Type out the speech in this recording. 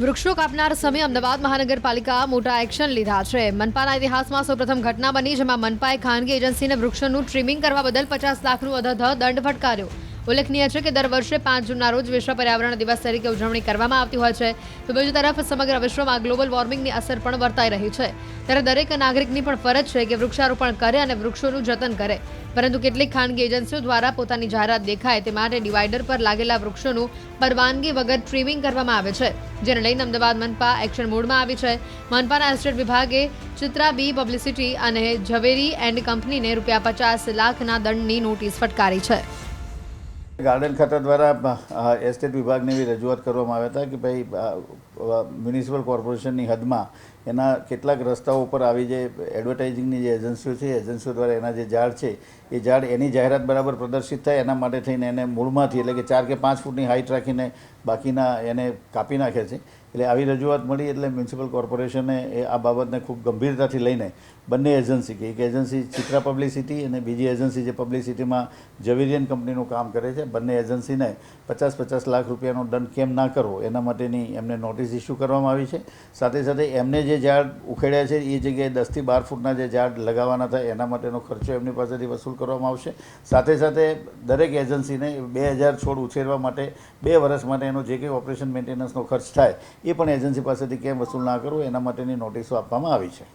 વૃક્ષો કાપનાર સમયે અમદાવાદ મહાનગરપાલિકા મોટા એક્શન લીધા છે. મનપાના ઇતિહાસમાં સૌપ્રથમ ઘટના બની, જેમાં મનપાએ ખાનગી એજન્સીને વૃક્ષોનું ટ્રીમિંગ કરવા બદલ પચાસ લાખનું અધધ દંડ ફટકાર્યો. ઉલ્લેખનીય છે કે દર વર્ષે પાંચ જૂનના રોજ વિશ્વ પર્યાવરણ દિવસ તરીકે ઉજવણી કરવામાં આવતી હોય છે. તો બીજી તરફ સમગ્ર વિશ્વમાં ગ્લોબલ વોર્મિંગની અસર પણ વર્તાઈ રહી છે. ત્યારે દરેક નાગરિકની પણ ફરજ છે કે વૃક્ષારોપણ કરે અને વૃક્ષોનું જતન કરે. પરંતુ કેટલીક ખાનગી એજન્સીઓ દ્વારા પોતાની જાહેરાત દેખાય તે માટે ડિવાઈડર પર લાગેલા વૃક્ષોનું પરવાનગી વગર ટ્રીમિંગ કરવામાં આવે છે, જેને લઈને અમદાવાદ મનપા એક્શન મોડમાં આવી છે. મનપાના એસ્ટેટ વિભાગે ચિત્રા બી પબ્લિસિટી અને ઝવેરી એન્ડ કંપનીને રૂપિયા પચાસ લાખના દંડની નોટિસ ફટકારી છે. ગાર્ડન ખાતા દ્વારા એસ્ટેટ વિભાગને એવી રજૂઆત કરવામાં આવ્યા હતા કે ભાઈ મ્યુનિસિપલ કોર્પોરેશનની હદમાં એના કેટલાક રસ્તાઓ ઉપર આવી જે એડવર્ટાઇઝિંગની જે એજન્સીઓ છે, એજન્સીઓ દ્વારા એના જે ઝાડ છે, એ ઝાડ એની જાહેરાત બરાબર પ્રદર્શિત થાય એના માટે થઈને એને મૂળમાંથી એટલે કે ચાર કે પાંચ ફૂટની હાઇટ રાખીને બાકીના એને કાપી નાખે છે. એટલે આવી રજૂઆત મળી એટલે મ્યુનિસિપલ કોર્પોરેશને એ આ બાબતને ખૂબ ગંભીરતાથી લઈને બંને એજન્સી, કે એક એજન્સી ચિત્રા પબ્લિસિટી અને બીજી એજન્સી જે પબ્લિસિટીમાં ઝવેરિયન કંપનીનું કામ કરે છે, બંને એજન્સીને પચાસ પચાસ લાખ રૂપિયાનો દંડ કેમ ના કરવો, એના માટેની એમને નોટિસ ઇસ્યુ કરવામાં આવી છે. સાથે સાથે એમને જે ઝાડ ઉખેડ્યા છે, એ જગ્યાએ દસથી બાર ફૂટના જે ઝાડ લગાવવાના થાય, એના માટેનો ખર્ચો એમની પાસેથી વસૂલ કરવામાં આવશે. સાથે સાથે દરેક એજન્સીને બે હજાર છોડ ઉછેરવા માટે બે વર્ષ માટે એનો જે કંઈ ઓપરેશન મેન્ટેનન્સનો ખર્ચ થાય એ પણ એજન્સી પાસેથી કેમ વસૂલ ના કરવો એના માટેની નોટિસો આપવામાં આવી છે.